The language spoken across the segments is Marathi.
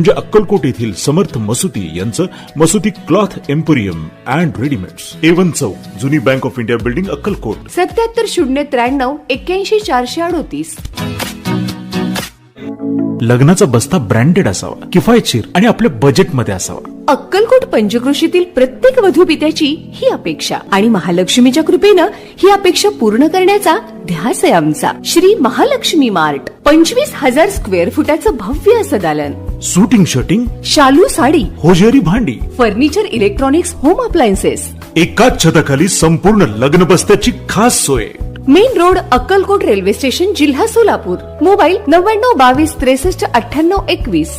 म्हणजे अक्कलकोट येथील समर्थ मसुती यांचं Masuti cloth emporium and readymades. A1 चौक जुनी Bank of India building Akkalkot. सत्याहत्तर शून्य त्र्याण्णव एक्क्याऐंशी चारशे अडोतीस. लग्नाचा बस्ता ब्रँडेड असावा किफायतशीर आणि आपल्या बजेटमध्ये असावा. अक्कलकोट पंचक्रोशीतील प्रत्येक वधूपित्याची ही अपेक्षा आणि महालक्ष्मीच्या कृपेनं ही अपेक्षा पूर्ण करण्याचा ध्यास आहे आमचा. श्री महालक्ष्मी मार्ट. पंचवीस हजार स्क्वेअर फुटाचं भव्य असं दालन. सुटिंग शर्टिंग शालू साडी होजेरी भांडी फर्निचर इलेक्ट्रॉनिक्स होम अप्लायन्सेस एकाच छताखाली संपूर्ण लग्न बस्त्याची खास सोय. Main road Akkalkot railway station जिल्हा सोलापूर. मोबाईल नव्याण्णव बावीस त्रेसष्ट अठ्ठ्याण्णव एकवीस.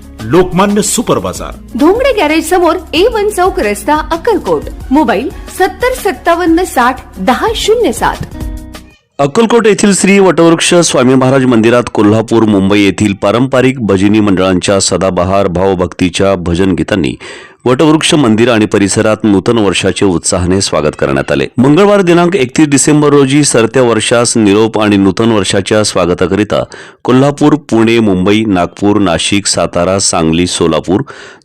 लोकमान्य सुपर बाजार. धोंगडे गॅरेज समोर ए वन चौक रस्ता अक्कलकोट. मोबाईल सत्तर सत्तावन्न साठ दहा शून्य सात. अक्कलकोट येथील श्री वटवृक्ष स्वामी महाराज मंदिरात कोल्हापूर मुंबई येथील पारंपरिक भजनी मंडळांच्या सदाबहार भावभक्तीच्या भजन गीतांनी वटवृक्ष मंदिर आणि परिसरात नूतन वर्षाचे उत्साहाने स्वागत करण्यात आले. मंगळवार दिनांक एकतीस डिसेंबर रोजी सरत्या वर्षास निरोप आणि नूतन वर्षाच्या स्वागताकरिता कोल्हापूर पुणे मुंबई नागपूर नाशिक सातारा सांगली सोलापूर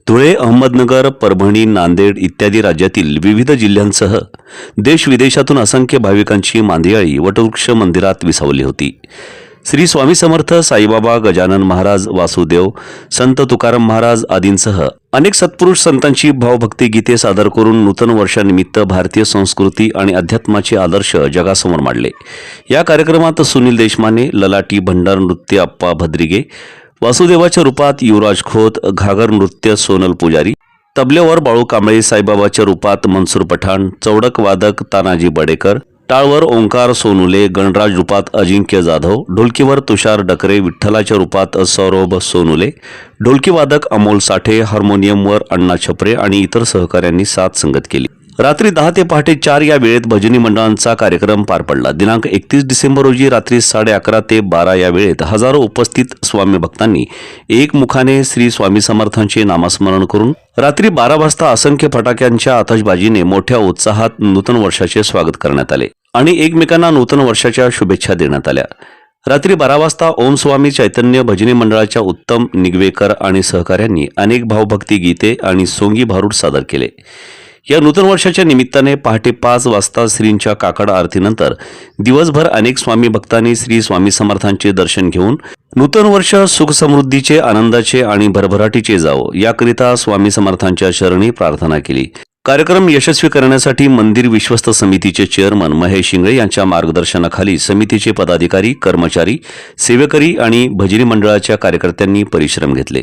धुळे अहमदनगर परभणी नांदेड इत्यादी राज्यातील विविध जिल्ह्यांसह देश विदेशातून असंख्य भाविकांची मांदियाळी वटवृक्ष मंदिरात विसावली होती. श्री स्वामी समर्थ साईबाबा गजानन महाराज वासुदेव संत तुकाराम महाराज आदींसह अनेक सत्पुरुष संतांची भावभक्ती गीते सादर करून नूतन वर्षानिमित्त भारतीय संस्कृती आणि अध्यात्माचे आदर्श जगासमोर मांडले. या कार्यक्रमात सुनील देशमाने ललाटी भंडार नृत्य अप्पा भद्रिगे वासुदेवाच्या रूपात युवराज खोत घागर नृत्य सोनल पुजारी तबल्यावर बाळू कांबळे साईबाबाच्या रूपात मनसूर पठाण चौडक वादक तानाजी बडेकर टाळवर ओंकार सोनुले गणराज रूपात अजिंक्य जाधव ढोलकीवर तुषार डकरे विठ्ठलाच्या रूपात सौरभ सोनुले ढोलकीवादक अमोल साठे हार्मोनियमवर अण्णा छपरे आणि इतर सहकाऱ्यांनी साथ संगत केली. रात्री दहा ते पहाटे चार या वेळेत भजनी मंडळांचा कार्यक्रम पार पडला. दिनांक एकतीस डिसेंबर रोजी रात्री साडे अकरा ते बारा या वेळेत हजारो उपस्थित स्वामी भक्तांनी एकमुखाने श्री स्वामी समर्थांचे नामस्मरण करून रात्री बारा वाजता असंख्य फटाक्यांच्या आतषबाजीने मोठ्या उत्साहात नूतन वर्षाचे स्वागत करण्यात आले आणि एकमेकांना नूतन वर्षाच्या शुभेच्छा देण्यात आल्या. रात्री बारा वाजता ओम स्वामी चैतन्य भजनी मंडळाच्या उत्तम निगवेकर आणि सहकाऱ्यांनी अनेक भावभक्ती गीते आणि सोंगी भारूड सादर केले. या नूतन वर्षाच्या निमित्ताने पहाटे पाच वाजता श्रींच्या काकड आरतीनंतर दिवसभर अनेक स्वामी भक्तांनी श्री स्वामी समर्थांचे दर्शन घेऊन नूतन वर्ष सुखसमृद्धीचे आनंदाचे आणि भरभराटीचे जावो याकरिता स्वामी समर्थांच्या शरणी प्रार्थना केली. कार्यक्रम यशस्वी करण्यासाठी मंदिर विश्वस्त समितीचे चेअरमन महेश शिंगळे यांच्या मार्गदर्शनाखाली समितीचे पदाधिकारी कर्मचारी सेवेकरी आणि भजनी मंडळाच्या कार्यकर्त्यांनी परिश्रम घेतले.